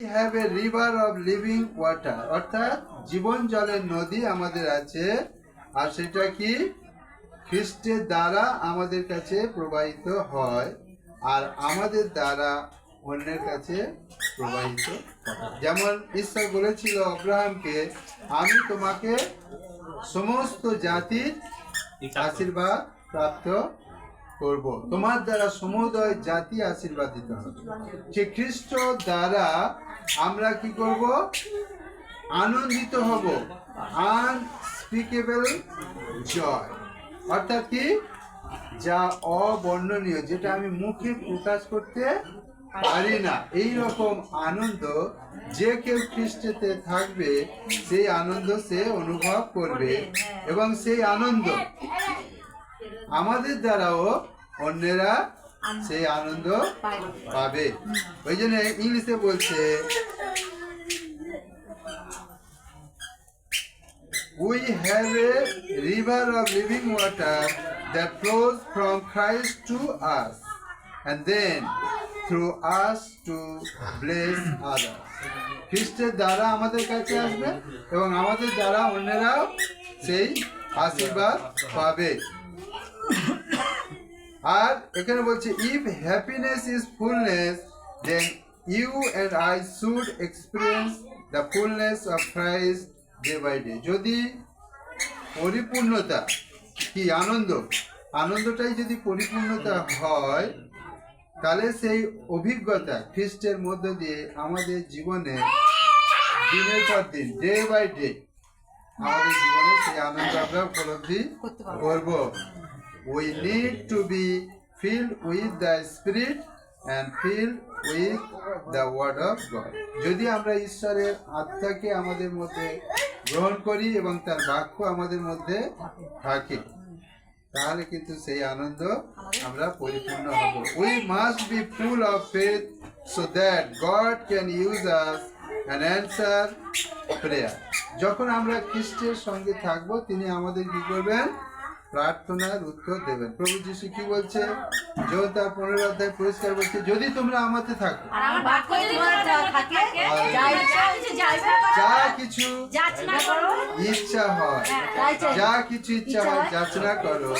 Have a river of living water অর্থাৎ জীবন জলের নদী আমাদের আছে। আর সেটা কি? খ্রিস্টের দ্বারা আমাদের কাছে প্রবাহিত হয় আর আমাদের দ্বারা অন্যের কাছে প্রবাহিত যেমন ঈশ্বর বলেছিল আব্রাহামকে আমি তোমাকে সমস্ত জাতির আশীর্বাদ প্রাপ্ত করব। তোমার দ্বারা সমুদয় জাতি আশীর্বাদিত হবে। যে খ্রিস্ট দ্বারা আমরা কি করব? আনন্দিত হব। আনস্পিকেবল জয় অর্থাৎ কি? যা অবর্ণনীয়, যেটা আমি মুখে প্রকাশ করতে পারি না। এই রকম আনন্দ যে কেউ খ্রিস্টেতে থাকবে, সেই আনন্দ সে অনুভব করবে এবং সেই আনন্দ আমাদের দ্বারাও অন্যেরা সেই আনন্দ পাবে। ওই জন্য ইংলিশে বলছে we have a river of living water that flows from Christ to us and then through us to bless other খ্রিস্টের দ্বারা আমাদের কাছে আসবে এবং আমাদের দ্বারা অন্যেরাও সেই আশীর্বাদ পাবে। আর এখানে বলছে if happiness is fullness then you and I should experience the fullness of Christ day by day যদি পরিপূর্ণতা কি আনন্দ? আনন্দটাই যদি পরিপূর্ণতা হয় তাহলে সেই অভিজ্ঞতা খ্রিস্টের মধ্য দিয়ে আমাদের জীবনে দিনের পর দিন ডে বাই ডে আমাদের জীবনে সেই আনন্দ আমরা উপলব্ধি করব। We need to be filled with the spirit and filled with the word of God. যদি আমরা ঈশ্বরের আত্মাকে আমাদের মধ্যে গ্রহণ করি এবং তার বাক্য আমাদের মধ্যে থাকে, তাহলে কিন্তু সেই আনন্দ আমরা পরিপূর্ণ হব। We must be full of faith so that God can use us and answer prayer যখন আমরা খ্রিস্টের সঙ্গে থাকব, তিনি আমাদের কি করবেন? প্রার্থনার উত্তর দেবেন। প্রভু যিশু কি বলছে? তার পনেরো অধ্যায় পরিষ্কার বলছে যদি তোমরা আমাতে থাকো আর আমার বাক্য যদি তোমার থাকে যা কিছু যাইবে যা কিছু যাচনা করো ইচ্ছা হয়। যা কিছু ইচ্ছা হয় যাচনা করো।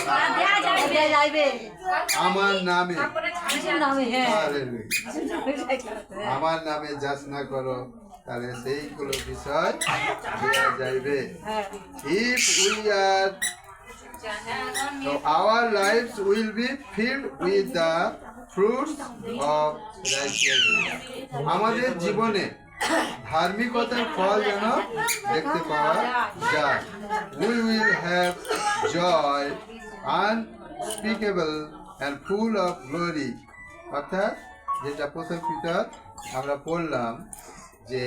যাইবে। আমার নামে। হ্যাঁ. আমার নামে যাচনা করো তাহলে সেইগুলো বিষয় দেওয়া যাইবে। If we are So our lives will be filled with the fruits of righteousness. আমাদের জীবনে ধার্মিকতার ফল যেন দেখতে পাওয়া যায়। We will have joy unspeakable and full of glory অর্থাৎ যেটা প্রথম পিতর আমরা পড়লাম যে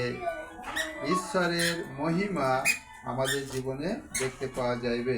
ঈশ্বরের মহিমা আমাদের জীবনে দেখতে পাওয়া যাইবে।